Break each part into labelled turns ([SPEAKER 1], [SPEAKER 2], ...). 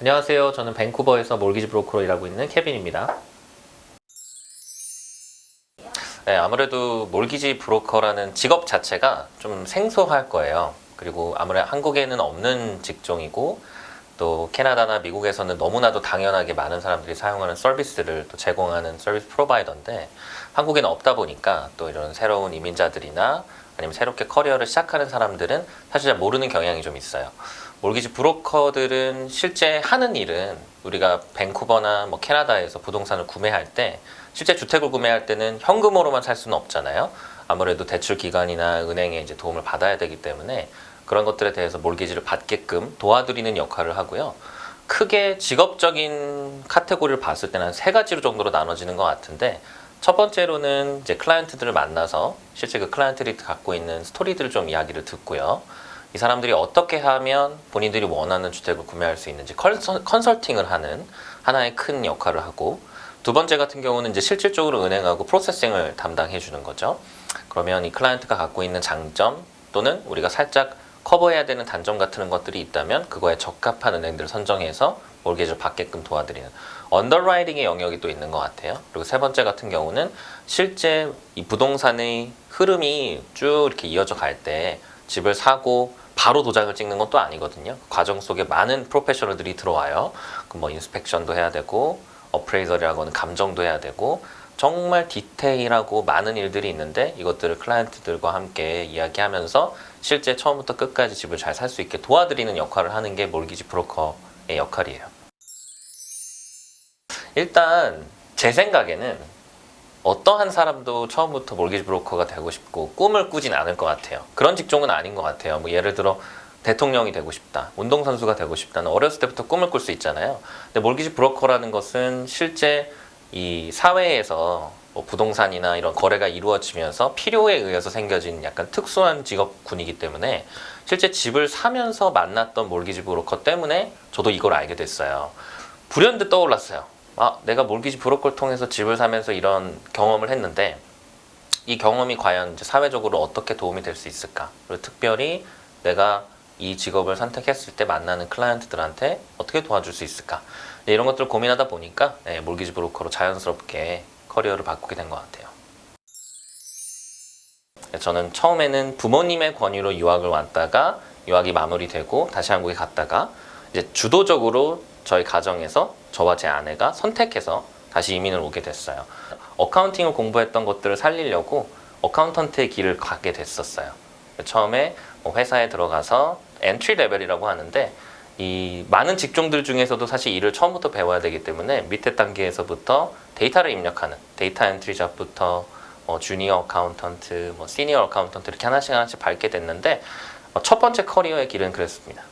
[SPEAKER 1] 안녕하세요. 저는 밴쿠버에서 몰기지 브로커로 일하고 있는 케빈입니다. 네, 아무래도 몰기지 브로커라는 직업 자체가 좀 생소할 거예요. 그리고 아무래도 한국에는 없는 직종이고 또 캐나다나 미국에서는 너무나도 당연하게 많은 사람들이 사용하는 서비스를 또 제공하는 서비스 프로바이더인데 한국에는 없다 보니까 또 이런 새로운 이민자들이나 아니면 새롭게 커리어를 시작하는 사람들은 사실 잘 모르는 경향이 좀 있어요. 몰기지 브로커들은 실제 하는 일은 우리가 밴쿠버나 뭐 캐나다에서 부동산을 구매할 때 실제 주택을 구매할 때는 현금으로만 살 수는 없잖아요. 아무래도 대출 기관이나 은행에 이제 도움을 받아야 되기 때문에 그런 것들에 대해서 몰기지를 받게끔 도와드리는 역할을 하고요. 크게 직업적인 카테고리를 봤을 때는 한 세 가지로 정도로 나눠지는 것 같은데 첫 번째로는 이제 클라이언트들을 만나서 실제 그 클라이언트들이 갖고 있는 스토리들을 좀 이야기를 듣고요. 이 사람들이 어떻게 하면 본인들이 원하는 주택을 구매할 수 있는지 컨설, 컨설팅을 하는 하나의 큰 역할을 하고 두 번째 같은 경우는 이제 실질적으로 은행하고 프로세싱을 담당해 주는 거죠. 그러면 이 클라이언트가 갖고 있는 장점 또는 우리가 살짝 커버해야 되는 단점 같은 것들이 있다면 그거에 적합한 은행들을 선정해서 몰개지를 받게끔 도와드리는 언더라이팅의 영역이 또 있는 것 같아요. 그리고 세 번째 같은 경우는 실제 이 부동산의 흐름이 쭉 이렇게 이어져 갈 때 집을 사고 바로 도장을 찍는 건 또 아니거든요. 그 과정 속에 많은 프로페셔널들이 들어와요. 그뭐 인스펙션도 해야 되고 어프레이저라고 하는 감정도 해야 되고 정말 디테일하고 많은 일들이 있는데 이것들을 클라이언트들과 함께 이야기하면서 실제 처음부터 끝까지 집을 잘 살 수 있게 도와드리는 역할을 하는 게 몰기지 브로커의 역할이에요. 일단 제 생각에는 어떠한 사람도 처음부터 몰기지 브로커가 되고 싶고 꿈을 꾸진 않을 것 같아요. 그런 직종은 아닌 것 같아요. 뭐 예를 들어 대통령이 되고 싶다, 운동선수가 되고 싶다는 어렸을 때부터 꿈을 꿀 수 있잖아요. 근데 몰기지 브로커라는 것은 실제 이 사회에서 뭐 부동산이나 이런 거래가 이루어지면서 필요에 의해서 생겨진 약간 특수한 직업군이기 때문에 실제 집을 사면서 만났던 몰기지 브로커 때문에 저도 이걸 알게 됐어요. 불현듯 떠올랐어요. 아, 내가 몰기지 브로커를 통해서 집을 사면서 이런 경험을 했는데 이 경험이 과연 사회적으로 어떻게 도움이 될 수 있을까? 그리고 특별히 내가 이 직업을 선택했을 때 만나는 클라이언트들한테 어떻게 도와줄 수 있을까? 네, 이런 것들을 고민하다 보니까 네, 몰기지 브로커로 자연스럽게 커리어를 바꾸게 된 것 같아요. 네, 저는 처음에는 부모님의 권유로 유학을 왔다가 유학이 마무리되고 다시 한국에 갔다가 이제 주도적으로 저희 가정에서 저와 제 아내가 선택해서 다시 이민을 오게 됐어요. 어카운팅을 공부했던 것들을 살리려고 어카운턴트의 길을 가게 됐었어요. 처음에 뭐 회사에 들어가서 엔트리 레벨이라고 하는데 이 많은 직종들 중에서도 사실 일을 처음부터 배워야 되기 때문에 밑에 단계에서부터 데이터를 입력하는 데이터 엔트리 잡부터 뭐 주니어 어카운턴트, 뭐 시니어 어카운턴트 이렇게 하나씩 하나씩 밟게 됐는데 어, 첫 번째 커리어의 길은 그랬습니다.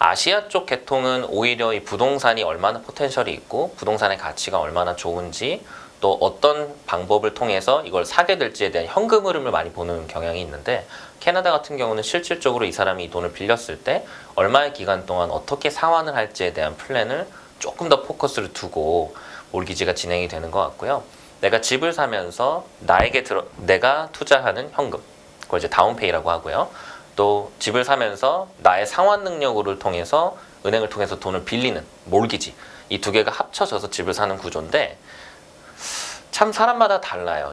[SPEAKER 1] 아시아 쪽 계통은 오히려 이 부동산이 얼마나 포텐셜이 있고 부동산의 가치가 얼마나 좋은지 또 어떤 방법을 통해서 이걸 사게 될지에 대한 현금 흐름을 많이 보는 경향이 있는데 캐나다 같은 경우는 실질적으로 이 사람이 이 돈을 빌렸을 때 얼마의 기간 동안 어떻게 상환을 할지에 대한 플랜을 조금 더 포커스를 두고 몰기지가 진행이 되는 것 같고요. 내가 집을 사면서 나에게 들어 내가 투자하는 현금 그걸 이제 다운페이라고 하고요. 또 집을 사면서 나의 상환 능력을 통해서 은행을 통해서 돈을 빌리는 몰기지 이 두 개가 합쳐져서 집을 사는 구조인데 참 사람마다 달라요.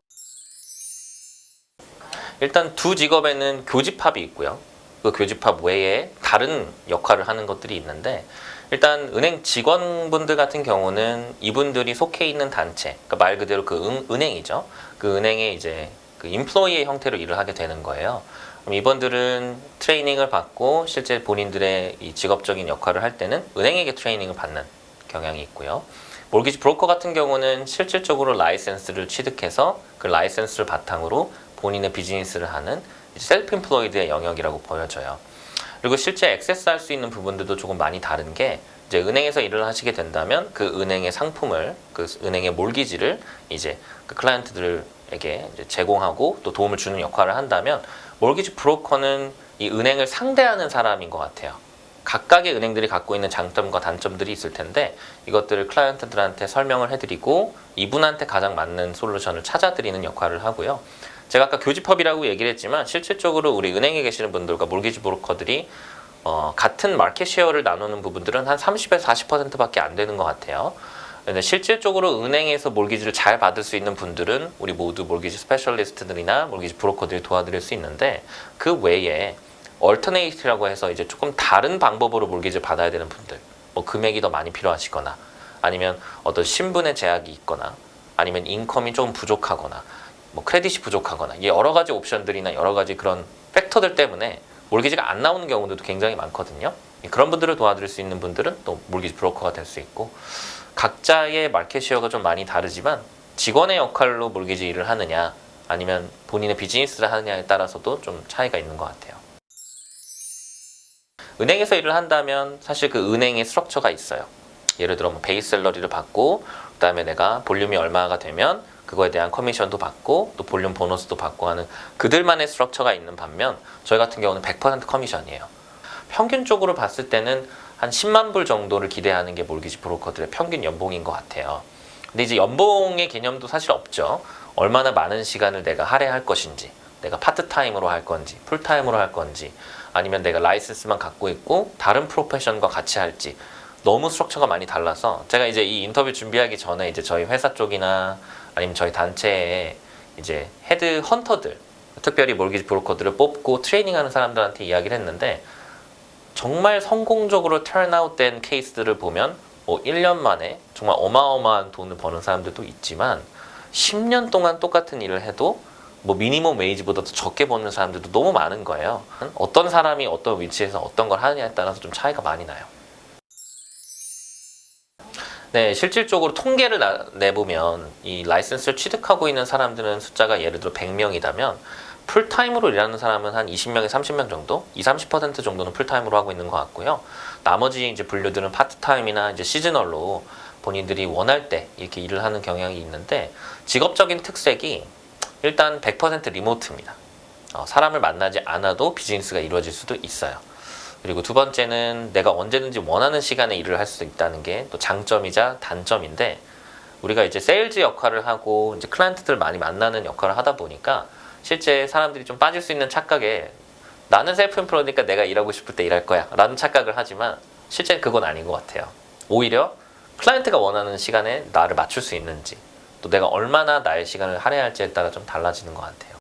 [SPEAKER 1] 일단 두 직업에는 교집합이 있고요. 그 교집합 외에 다른 역할을 하는 것들이 있는데 일단 은행 직원분들 같은 경우는 이분들이 속해 있는 단체, 그러니까 말 그대로 그 은, 은행이죠. 그 은행에 이제 그 인플로이의 형태로 일을 하게 되는 거예요. 그럼 이분들은 트레이닝을 받고 실제 본인들의 이 직업적인 역할을 할 때는 은행에게 트레이닝을 받는 경향이 있고요. 몰기지 브로커 같은 경우는 실질적으로 라이센스를 취득해서 그 라이센스를 바탕으로 본인의 비즈니스를 하는 셀프 인플로이드의 영역이라고 보여져요. 그리고 실제 액세스할 수 있는 부분들도 조금 많이 다른 게 이제 은행에서 일을 하시게 된다면 그 은행의 상품을 그 은행의 몰기지를 이제 그 클라이언트들 에게 이제 제공하고 또 도움을 주는 역할을 한다면 몰기지 브로커는 이 은행을 상대하는 사람인 것 같아요. 각각의 은행들이 갖고 있는 장점과 단점들이 있을 텐데 이것들을 클라이언트들한테 설명을 해드리고 이분한테 가장 맞는 솔루션을 찾아드리는 역할을 하고요. 제가 아까 교집합이라고 얘기를 했지만 실질적으로 우리 은행에 계시는 분들과 몰기지 브로커들이 어, 같은 마켓 쉐어를 나누는 부분들은 한 30에서 40%밖에 안 되는 것 같아요. 근데 실질적으로 은행에서 몰기지를 잘 받을 수 있는 분들은 우리 모두 몰기지 스페셜리스트들이나 몰기지 브로커들이 도와드릴 수 있는데 그 외에 얼터네이티라고 해서 이제 조금 다른 방법으로 몰기지를 받아야 되는 분들 뭐 금액이 더 많이 필요하시거나 아니면 어떤 신분의 제약이 있거나 아니면 인컴이 좀 부족하거나 뭐 크레딧이 부족하거나 이 여러 가지 옵션들이나 여러 가지 그런 팩터들 때문에 몰기지가 안 나오는 경우들도 굉장히 많거든요. 그런 분들을 도와드릴 수 있는 분들은 또 몰기지 브로커가 될 수 있고 각자의 마켓 쉐어가 좀 많이 다르지만 직원의 역할로 몰기지 일을 하느냐 아니면 본인의 비즈니스를 하느냐에 따라서도 좀 차이가 있는 것 같아요. 은행에서 일을 한다면 사실 그 은행의 스트럭처가 있어요. 예를 들어 뭐 베이스 셀러리를 받고 그다음에 내가 볼륨이 얼마가 되면 그거에 대한 커미션도 받고 또 볼륨 보너스도 받고 하는 그들만의 스트럭처가 있는 반면 저희 같은 경우는 100% 커미션이에요. 평균적으로 봤을 때는 한 10만 불 정도를 기대하는 게 몰기지 브로커들의 평균 연봉인 것 같아요. 근데 이제 연봉의 개념도 사실 없죠. 얼마나 많은 시간을 내가 할애할 것인지, 내가 파트타임으로 할 건지, 풀타임으로 할 건지, 아니면 내가 라이센스만 갖고 있고 다른 프로페션과 같이 할지 너무 스트럭처가 많이 달라서 제가 이제 이 인터뷰 준비하기 전에 이제 저희 회사 쪽이나 아니면 저희 단체에 이제 헤드 헌터들 특별히 몰기지 브로커들을 뽑고 트레이닝하는 사람들한테 이야기를 했는데 정말 성공적으로 턴아웃 된 케이스들을 보면 뭐 1년 만에 정말 어마어마한 돈을 버는 사람들도 있지만 10년 동안 똑같은 일을 해도 뭐 미니멈 웨이지보다 더 적게 버는 사람들도 너무 많은 거예요. 어떤 사람이 어떤 위치에서 어떤 걸 하느냐에 따라서 좀 차이가 많이 나요. 네, 실질적으로 통계를 나- 내보면 이 라이센스를 취득하고 있는 사람들은 숫자가 예를 들어 100명이라면 풀타임으로 일하는 사람은 한 20명에 30명 정도, 20, 30% 정도는 풀타임으로 하고 있는 것 같고요. 나머지 이제 분류들은 파트타임이나 이제 시즈널로 본인들이 원할 때 이렇게 일을 하는 경향이 있는데 직업적인 특색이 일단 100% 리모트입니다. 어, 사람을 만나지 않아도 비즈니스가 이루어질 수도 있어요. 그리고 두 번째는 내가 언제든지 원하는 시간에 일을 할 수 있다는 게 또 장점이자 단점인데 우리가 이제 세일즈 역할을 하고 이제 클라이언트들 많이 만나는 역할을 하다 보니까 실제 사람들이 좀 빠질 수 있는 착각에 나는 셀프 인프로니까 내가 일하고 싶을 때 일할 거야 라는 착각을 하지만 실제는 그건 아닌 것 같아요. 오히려 클라이언트가 원하는 시간에 나를 맞출 수 있는지 또 내가 얼마나 나의 시간을 할애할지에 따라 좀 달라지는 것 같아요.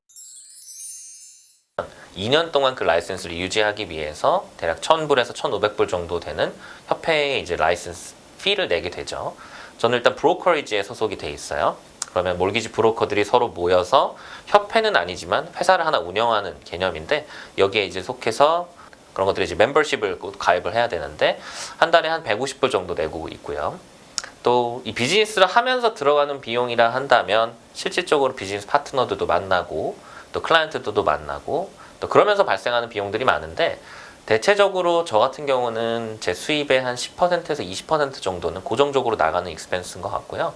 [SPEAKER 1] 2년 동안 그 라이센스를 유지하기 위해서 대략 1000불에서 1500불 정도 되는 협회에 이제 라이센스 피를 내게 되죠. 저는 일단 브로커리지에 소속이 돼 있어요. 그러면 몰기지 브로커들이 서로 모여서 협회는 아니지만 회사를 하나 운영하는 개념인데 여기에 이제 속해서 그런 것들이 이제 멤버십을 꼭 가입을 해야 되는데 한 달에 한 150불 정도 내고 있고요. 또 이 비즈니스를 하면서 들어가는 비용이라 한다면 실질적으로 비즈니스 파트너들도 만나고 또 클라이언트들도 만나고 또 그러면서 발생하는 비용들이 많은데 대체적으로 저 같은 경우는 제 수입의 한 10%에서 20% 정도는 고정적으로 나가는 익스펜스인 것 같고요.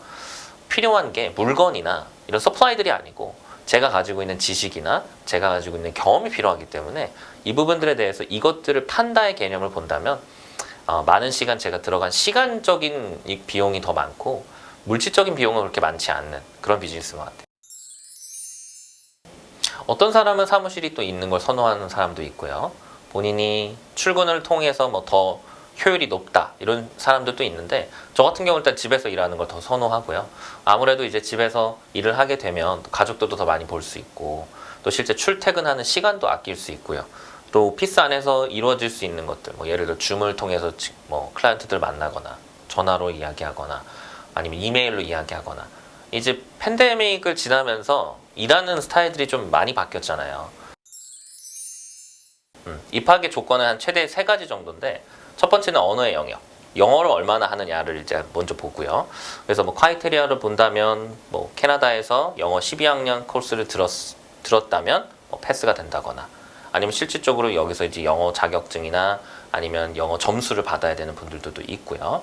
[SPEAKER 1] 필요한 게 물건이나 이런 서플라이들이 아니고 제가 가지고 있는 지식이나 제가 가지고 있는 경험이 필요하기 때문에 이 부분들에 대해서 이것들을 판다의 개념을 본다면 어, 많은 시간 제가 들어간 시간적인 이 비용이 더 많고 물질적인 비용은 그렇게 많지 않는 그런 비즈니스인 것 같아요. 어떤 사람은 사무실이 또 있는 걸 선호하는 사람도 있고요. 본인이 출근을 통해서 뭐 더 효율이 높다 이런 사람들도 있는데 저 같은 경우는 일단 집에서 일하는 걸 더 선호하고요. 아무래도 이제 집에서 일을 하게 되면 가족들도 더 많이 볼 수 있고 또 실제 출퇴근하는 시간도 아낄 수 있고요. 또 오피스 안에서 이루어질 수 있는 것들, 뭐 예를 들어 줌을 통해서 지- 뭐 클라이언트들 만나거나 전화로 이야기하거나 아니면 이메일로 이야기하거나 이제 팬데믹을 지나면서 일하는 스타일들이 좀 많이 바뀌었잖아요. 음, 입학의 조건은 한 최대 세 가지 정도인데 첫 번째는 언어의 영역. 영어를 얼마나 하느냐를 이제 먼저 보고요. 그래서 뭐 크라이테리아를 본다면 뭐 캐나다에서 영어 12학년 코र्스를 들었, 들었다면 뭐 패스가 된다거나 아니면 실질적으로 여기서 이제 영어 자격증이나 아니면 영어 점수를 받아야 되는 분들도 있고요.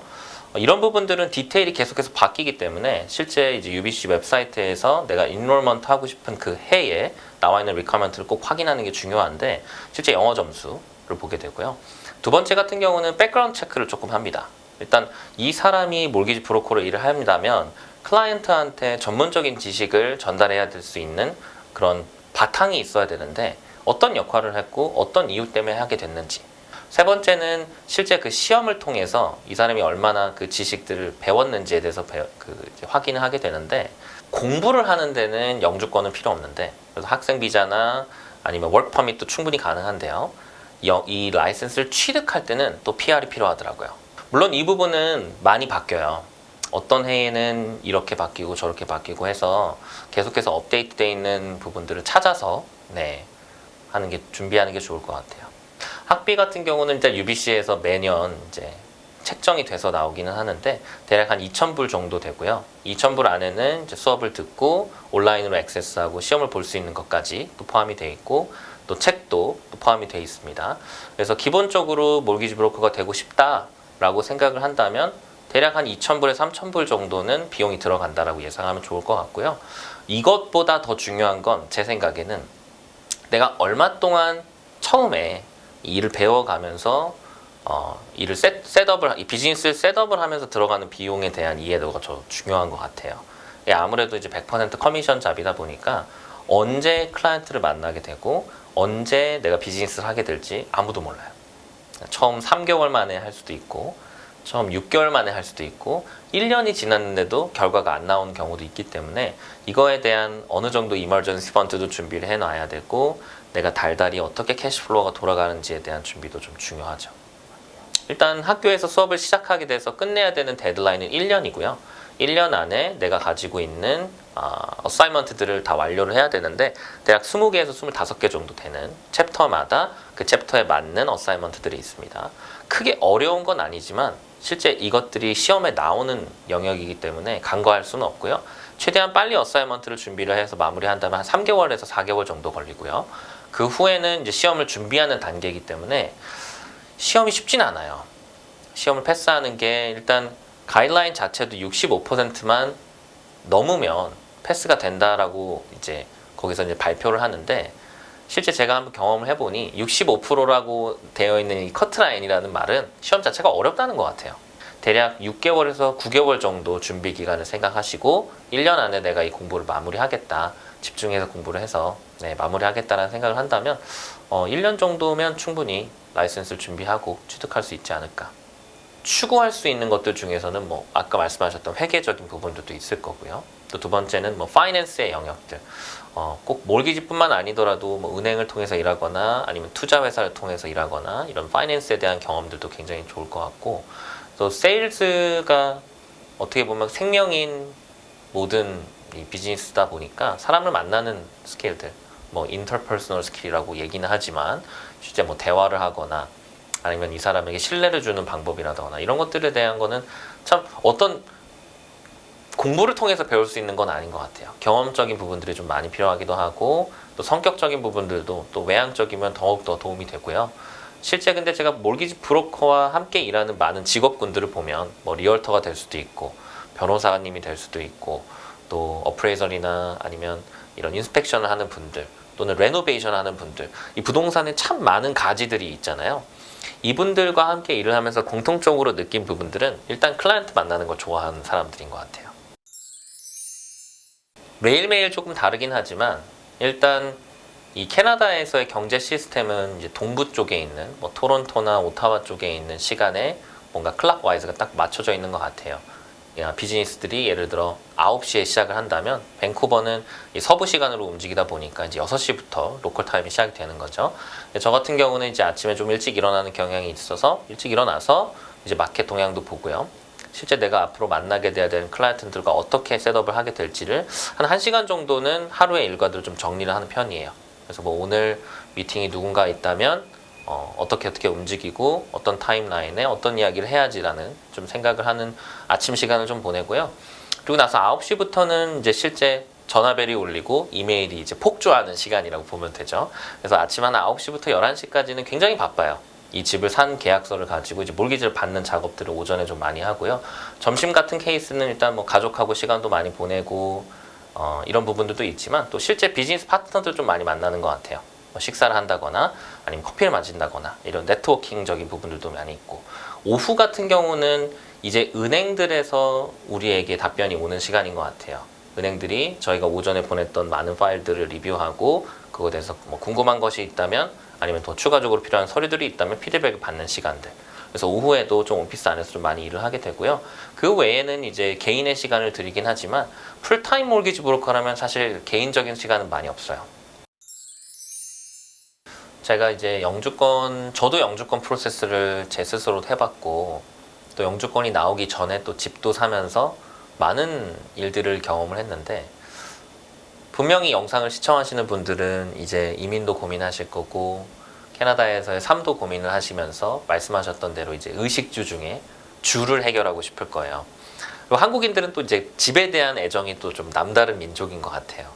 [SPEAKER 1] 어, 이런 부분들은 디테일이 계속해서 바뀌기 때문에 실제 이제 UBC 웹사이트에서 내가 인롤먼트 하고 싶은 그 해에 나와 있는 리커먼트를 꼭 확인하는 게 중요한데 실제 영어 점수를 보게 되고요. 두 번째 같은 경우는 백그라운드 체크를 조금 합니다. 일단 이 사람이 몰기지 브로커로 일을 한다면 클라이언트한테 전문적인 지식을 전달해야 될 수 있는 그런 바탕이 있어야 되는데 어떤 역할을 했고 어떤 이유 때문에 하게 됐는지 세 번째는 실제 그 시험을 통해서 이 사람이 얼마나 그 지식들을 배웠는지에 대해서 배- 그 확인을 하게 되는데 공부를 하는 데는 영주권은 필요 없는데 그래서 학생 비자나 아니면 월 퍼밋도 충분히 가능한데요. 여- 이 라이센스를 취득할 때는 또 PR이 필요하더라고요. 물론 이 부분은 많이 바뀌어요. 어떤 해에는 이렇게 바뀌고 저렇게 바뀌고 해서 계속해서 업데이트되어 있는 부분들을 찾아서 네 하는 게 준비하는 게 좋을 것 같아요. 학비 같은 경우는 일단 UBC에서 매년 이제 책정이 돼서 나오기는 하는데 대략 한 2,000불 정도 되고요. 2,000불 안에는 수업을 듣고 온라인으로 액세스하고 시험을 볼 수 있는 것까지 또 포함이 되어 있고 또 책도 또 포함이 되어 있습니다. 그래서 기본적으로 몰기지 브로커가 되고 싶다라고 생각을 한다면 대략 한 2,000불에서 3,000불 정도는 비용이 들어간다라고 예상하면 좋을 것 같고요. 이것보다 더 중요한 건 제 생각에는 내가 얼마 동안 처음에 이 일을 배워가면서 어, 일을 셋, 셋업을 이 비즈니스를 셋업을 하면서 들어가는 비용에 대한 이해도가 더 중요한 것 같아요. 예, 아무래도 이제 100% 커미션 잡이다 보니까 언제 클라이언트를 만나게 되고 언제 내가 비즈니스를 하게 될지 아무도 몰라요. 처음 3개월 만에 할 수도 있고 처음 6개월 만에 할 수도 있고 1년이 지났는데도 결과가 안 나오는 경우도 있기 때문에 이거에 대한 어느 정도 이머전시 펀드도 준비를 해놔야 되고 내가 달달이 어떻게 캐시플로우가 돌아가는지에 대한 준비도 좀 중요하죠. 일단 학교에서 수업을 시작하게 돼서 끝내야 되는 데드라인은 1년이고요. 1년 안에 내가 가지고 있는 어사이먼트들을 다 완료를 해야 되는데 대략 20개에서 25개 정도 되는 챕터마다 그 챕터에 맞는 어사이먼트들이 있습니다. 크게 어려운 건 아니지만 실제 이것들이 시험에 나오는 영역이기 때문에 간과할 수는 없고요. 최대한 빨리 어사이먼트를 준비를 해서 마무리한다면 한 3개월에서 4개월 정도 걸리고요. 그 후에는 이제 시험을 준비하는 단계이기 때문에 시험이 쉽진 않아요. 시험을 패스하는 게 일단 가이드라인 자체도 65%만 넘으면 패스가 된다라고 이제 거기서 이제 발표를 하는데 실제 제가 한번 경험을 해보니 65%라고 되어 있는 이 커트라인이라는 말은 시험 자체가 어렵다는 것 같아요. 대략 6개월에서 9개월 정도 준비 기간을 생각하시고 1년 안에 내가 이 공부를 마무리하겠다. 집중해서 공부를 해서 네, 마무리하겠다라는 생각을 한다면 어, 1년 정도면 충분히 라이센스를 준비하고 취득할 수 있지 않을까. 추구할 수 있는 것들 중에서는 뭐 아까 말씀하셨던 회계적인 부분들도 있을 거고요. 또 두 번째는 뭐 파이낸스의 영역들. 어, 꼭 몰기지뿐만 아니더라도 뭐 은행을 통해서 일하거나 아니면 투자 회사를 통해서 일하거나 이런 파이낸스에 대한 경험들도 굉장히 좋을 것 같고 또 세일즈가 어떻게 보면 생명인 모든 이 비즈니스다 보니까 사람을 만나는 스킬들 뭐 인터퍼스널 스킬이라고 얘기는 하지만 실제 뭐 대화를 하거나 아니면 이 사람에게 신뢰를 주는 방법이라거나 이런 것들에 대한 거는 참 어떤 공부를 통해서 배울 수 있는 건 아닌 것 같아요. 경험적인 부분들이 좀 많이 필요하기도 하고 또 성격적인 부분들도 또 외향적이면 더욱 더 도움이 되고요. 실제 근데 제가 몰기지 브로커와 함께 일하는 많은 직업군들을 보면 뭐 리얼터가 될 수도 있고 변호사님이 될 수도 있고 또 어프레이저이나 아니면 이런 인스펙션을 하는 분들 또는 레노베이션 하는 분들 이 부동산에 참 많은 가지들이 있잖아요. 이분들과 함께 일을 하면서 공통적으로 느낀 부분들은 일단 클라이언트 만나는 걸 좋아하는 사람들인 것 같아요. 매일매일 조금 다르긴 하지만 일단 이 캐나다에서의 경제 시스템은 이제 동부 쪽에 있는 뭐 토론토나 오타와 쪽에 있는 시간에 뭔가 클락와이즈가 딱 맞춰져 있는 것 같아요. 야, 비즈니스들이 예를 들어 9시에 시작을 한다면 밴쿠버는 이 서부 시간으로 움직이다 보니까 이제 6시부터 로컬 타임이 시작이 되는 거죠. 저 같은 경우는 이제 아침에 좀 일찍 일어나는 경향이 있어서 일찍 일어나서 이제 마켓 동향도 보고요. 실제 내가 앞으로 만나게 돼야 되는 클라이언트들과 어떻게 셋업을 하게 될지를 한 1시간 정도는 하루의 일과들을 좀 정리를 하는 편이에요. 그래서 뭐 오늘 미팅이 누군가 있다면 어, 어떻게 어떻게 움직이고 어떤 타임라인에 어떤 이야기를 해야지라는 좀 생각을 하는 아침 시간을 좀 보내고요. 그리고 나서 9시부터는 이제 실제 전화벨이 울리고 이메일이 이제 폭주하는 시간이라고 보면 되죠. 그래서 아침 한 9시부터 11시까지는 굉장히 바빠요. 이 집을 산 계약서를 가지고 이제 몰기지를 받는 작업들을 오전에 좀 많이 하고요. 점심 같은 케이스는 일단 뭐 가족하고 시간도 많이 보내고 어, 이런 부분들도 있지만 또 실제 비즈니스 파트너들 좀 많이 만나는 것 같아요. 뭐 식사를 한다거나 아니면 커피를 마신다거나 이런 네트워킹적인 부분들도 많이 있고 오후 같은 경우는 이제 은행들에서 우리에게 답변이 오는 시간인 것 같아요. 은행들이 저희가 오전에 보냈던 많은 파일들을 리뷰하고 그거에 대해서 뭐 궁금한 것이 있다면 아니면 더 추가적으로 필요한 서류들이 있다면 피드백을 받는 시간들. 그래서 오후에도 좀 오피스 안에서 좀 많이 일을 하게 되고요. 그 외에는 이제 개인의 시간을 드리긴 하지만 풀타임 몰기지 브로커라면 사실 개인적인 시간은 많이 없어요. 제가 이제 영주권, 저도 영주권 프로세스를 제 스스로 해봤고 또 영주권이 나오기 전에 또 집도 사면서 많은 일들을 경험을 했는데 분명히 영상을 시청하시는 분들은 이제 이민도 고민하실 거고 캐나다에서의 삶도 고민을 하시면서 말씀하셨던 대로 이제 의식주 중에 주를 해결하고 싶을 거예요. 그리고 한국인들은 또 이제 집에 대한 애정이 또 좀 남다른 민족인 것 같아요.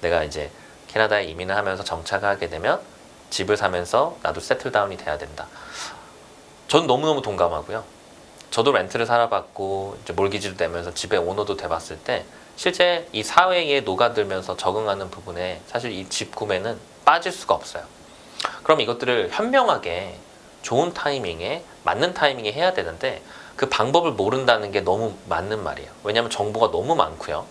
[SPEAKER 1] 내가 이제 캐나다에 이민을 하면서 정착을 하게 되면 집을 사면서 나도 세틀다운이 돼야 된다. 전 너무너무 동감하고요. 저도 렌트를 살아봤고 이제 몰기지도 내면서 집에 오너도 돼봤을 때 실제 이 사회에 녹아들면서 적응하는 부분에 사실 이 집 구매는 빠질 수가 없어요. 그럼 이것들을 현명하게 좋은 타이밍에 맞는 타이밍에 해야 되는데 그 방법을 모른다는 게 너무 맞는 말이에요. 왜냐하면 정보가 너무 많고요.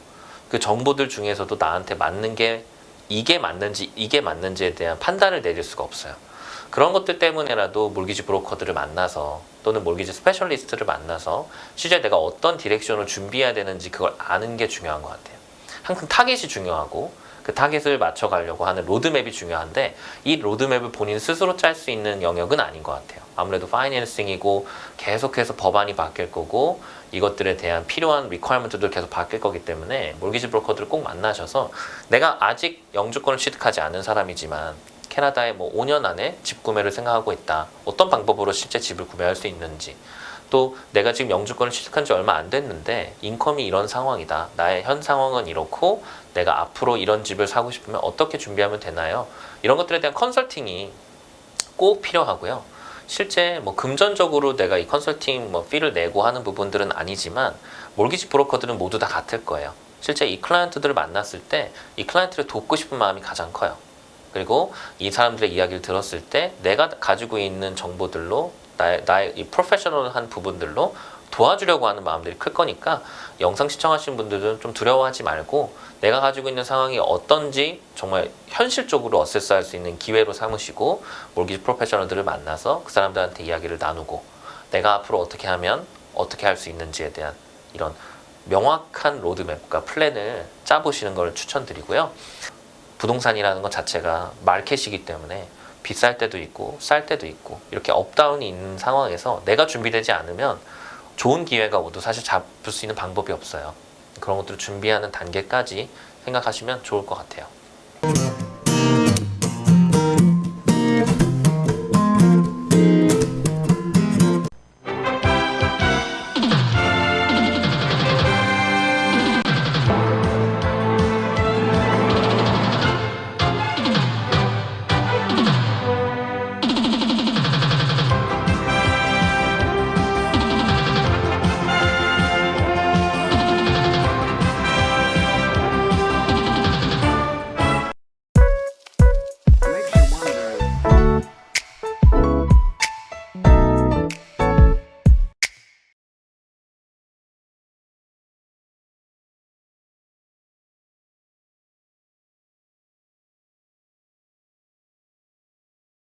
[SPEAKER 1] 그 정보들 중에서도 나한테 맞는 게 이게 맞는지 이게 맞는지에 대한 판단을 내릴 수가 없어요. 그런 것들 때문에라도 몰기지 브로커들을 만나서 또는 몰기지 스페셜리스트를 만나서 실제 내가 어떤 디렉션을 준비해야 되는지 그걸 아는 게 중요한 것 같아요. 항상 타겟이 중요하고 그 타겟을 맞춰가려고 하는 로드맵이 중요한데 이 로드맵을 본인 스스로 짤 수 있는 영역은 아닌 것 같아요. 아무래도 파이낸싱이고 계속해서 법안이 바뀔 거고 이것들에 대한 필요한 리퀘어먼트도 계속 바뀔 거기 때문에 몰기지 브로커들을 꼭 만나셔서 내가 아직 영주권을 취득하지 않은 사람이지만 캐나다에 뭐 5년 안에 집 구매를 생각하고 있다. 어떤 방법으로 실제 집을 구매할 수 있는지. 또 내가 지금 영주권을 취득한 지 얼마 안 됐는데 인컴이 이런 상황이다. 나의 현 상황은 이렇고 내가 앞으로 이런 집을 사고 싶으면 어떻게 준비하면 되나요? 이런 것들에 대한 컨설팅이 꼭 필요하고요. 실제 뭐 금전적으로 내가 이 컨설팅 뭐 피를 내고 하는 부분들은 아니지만 몰기지 브로커들은 모두 다 같을 거예요. 실제 이 클라이언트들을 만났을 때 이 클라이언트를 돕고 싶은 마음이 가장 커요. 그리고 이 사람들의 이야기를 들었을 때 내가 가지고 있는 정보들로 나의, 나의 이 프로페셔널한 부분들로 도와주려고 하는 마음들이 클 거니까 영상 시청하시는 분들은 좀 두려워하지 말고 내가 가지고 있는 상황이 어떤지 정말 현실적으로 어세스할 수 있는 기회로 삼으시고 몰기지 프로페셔널들을 만나서 그 사람들한테 이야기를 나누고 내가 앞으로 어떻게 하면 어떻게 할 수 있는지에 대한 이런 명확한 로드맵과 플랜을 짜보시는 걸 추천드리고요. 부동산이라는 것 자체가 마켓이기 때문에 비쌀 때도 있고 쌀 때도 있고 이렇게 업다운이 있는 상황에서 내가 준비되지 않으면 좋은 기회가 오도 사실 잡을 수 있는 방법이 없어요. 그런 것들을 준비하는 단계까지 생각하시면 좋을 것 같아요.